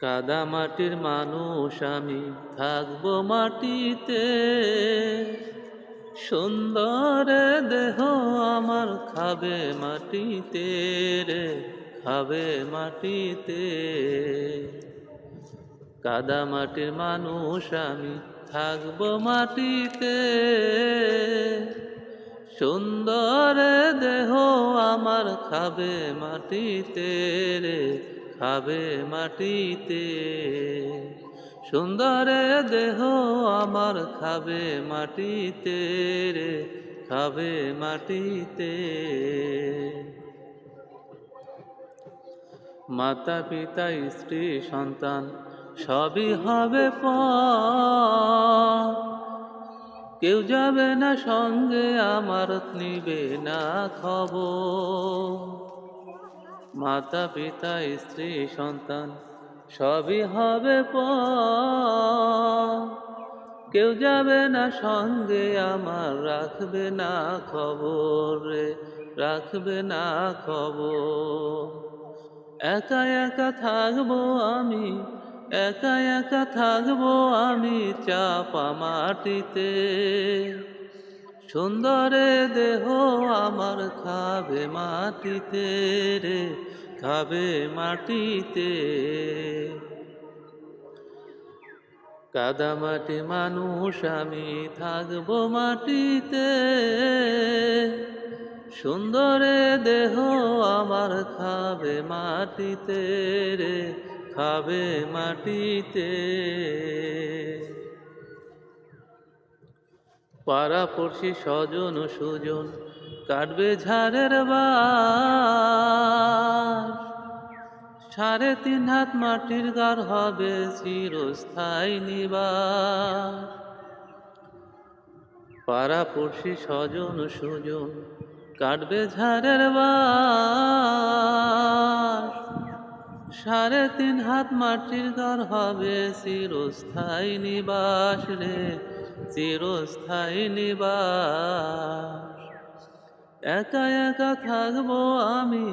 কাদা মাটির মানুষ, আমি থাকব মাটিতে। সুন্দর দেহ আমার খাবে মাটিতে রে, খাবে মাটিতে। কাদা মাটির মানুষ, আমি থাকব মাটিতে। সুন্দর দেহ আমার খাবে মাটিতে রে খাবে মাটিতে। সুন্দর দেহ আমার খাবে মাটিতে রে, খাবে মাটিতে। মাতা পিতা স্ত্রী, সন্তান, সবই হবে পর কেউ যাবে না সঙ্গে, আমার নিবে না খবর। মাতা পিতা স্ত্রী, সন্তান, সবই হবে পর কেউ যাবে না সঙ্গে, আমার রাখবে না খবর রাখবে না খবর। একা একা থাকব আমি, একা একা থাকব আমি চাপা মাটিতে। সুন্দরে দেহ আমার খাবে মাটিতে রে, খাবে মাটিতে। কাদা মাটি মানুষ, আমি থাকব মাটিতে। সুন্দরে দেহ আমার খাবে মাটিতে রে, খাবে মাটিতে। পাড়া পড়শি স্বজন সুজন কাটবে ঝাড়ের বার। সাড়ে তিন হাত মাটির গার হবে চিরস্থায়ী নিবাস পাড়া পড়শি স্বজন সুজন কাটবে ঝাড়ের বার। সাড়ে তিন হাত মাটির ঘর হবে চিরস্থায়ী নিবাস রে। চিরস্থায়ী নিবাস। একা একা থাকব আমি,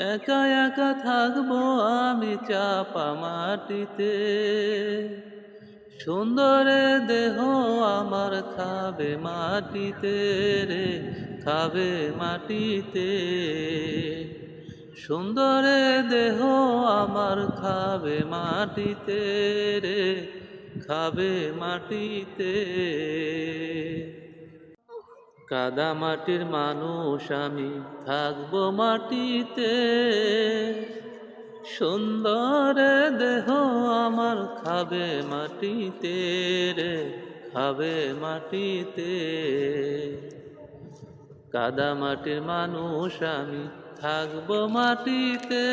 একা একা থাকব আমি চাপা মাটিতে। সুন্দরে দেহ আমার খাবে মাটিতে রে, খাবে মাটিতে। সুন্দরে দেহ আমার খাবে মাটিতে রে খাবে মাটিতে। কাদা মাটির মানুষ, আমি থাকব মাটিতে। সুন্দর দেহ আমার খাবে মাটিতে রে, খাবে মাটিতে। কাদা মাটির মানুষ, আমি থাকব মাটিতে।